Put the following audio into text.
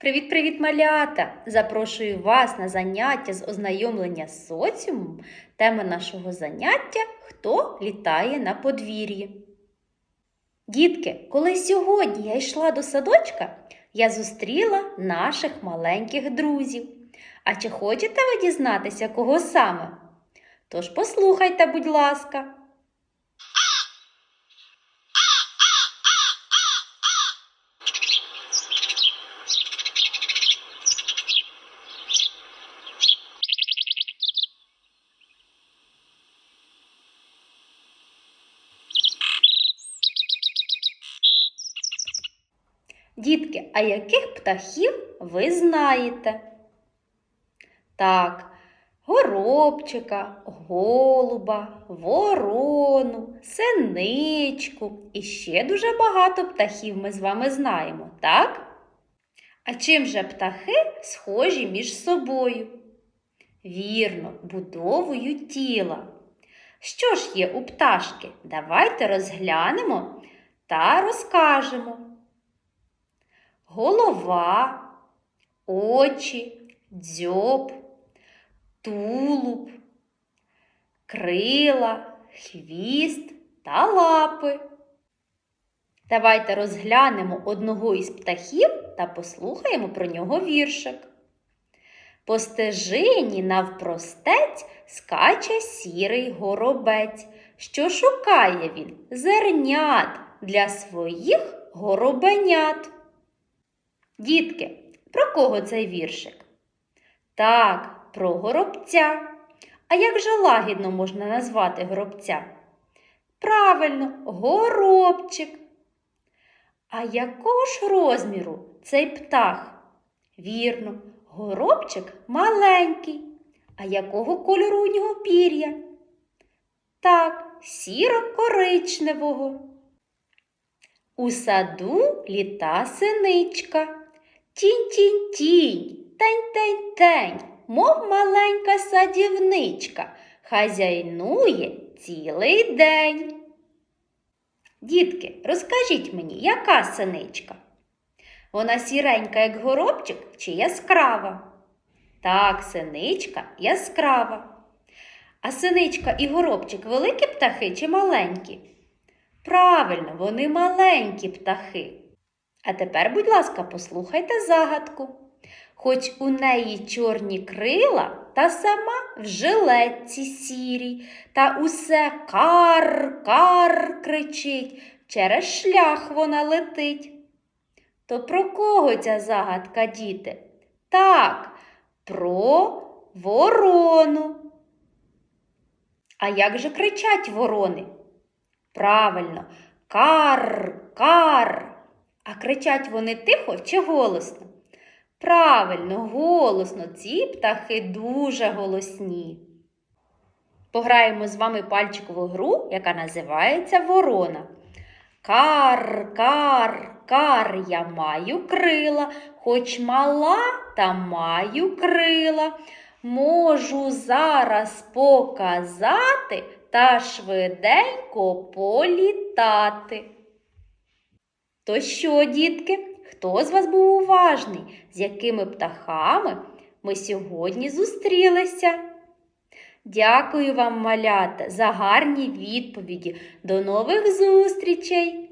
Привіт-привіт, малята! Запрошую вас на заняття з ознайомлення з соціумом. Тема нашого заняття Хто літає на подвір'ї. Дітки, коли сьогодні я йшла до садочка, я зустріла наших маленьких друзів. А чи хочете ви дізнатися, кого саме? Тож послухайте, будь ласка. Дітки, а яких птахів ви знаєте? Так, горобчика, голуба, ворону, синичку і ще дуже багато птахів ми з вами знаємо, так? А чим же птахи схожі між собою? Вірно, будовою тіла. Що ж є у пташки? Давайте розглянемо та розкажемо голова, очі, дзьоб, тулуб, крила, хвіст та лапи. Давайте розглянемо одного із птахів та послухаємо про нього віршик. По стежині навпростець скаче сірий горобець, що шукає він зернят для своїх горобенят. Дітки, про кого цей віршик? Так, про горобця. А як же лагідно можна назвати горобця? Правильно, горобчик. А якого ж розміру цей птах? Вірно, горобчик маленький. А якого кольору у нього пір'я? Так, сіро-коричневого. У саду літа синичка. Тінь-тінь-тінь, тень-тень-тень, мов маленька садівничка, хазяйнує цілий день. Дітки, розкажіть мені, яка синичка? Вона сіренька, як горобчик, чи яскрава? Так, синичка яскрава. А синичка і горобчик великі птахи чи маленькі? Правильно, вони маленькі птахи. А тепер, будь ласка, послухайте загадку. Хоч у неї чорні крила, та сама в жилетці сірій, та усе кар, кар кричить, через шлях вона летить. То про кого ця загадка, діти? Так, про ворону. А як же кричать ворони? Правильно, кар, кар. А кричать вони тихо чи голосно? Правильно, голосно, ці птахи дуже голосні. Пограємо з вами пальчикову гру, яка називається Ворона. Кар, кар, кар, я маю крила, хоч мала, та маю крила. Можу зараз показати та швиденько політати. То що, дітки, хто з вас був уважний, з якими птахами ми сьогодні зустрілися? Дякую вам, малята, за гарні відповіді. До нових зустрічей!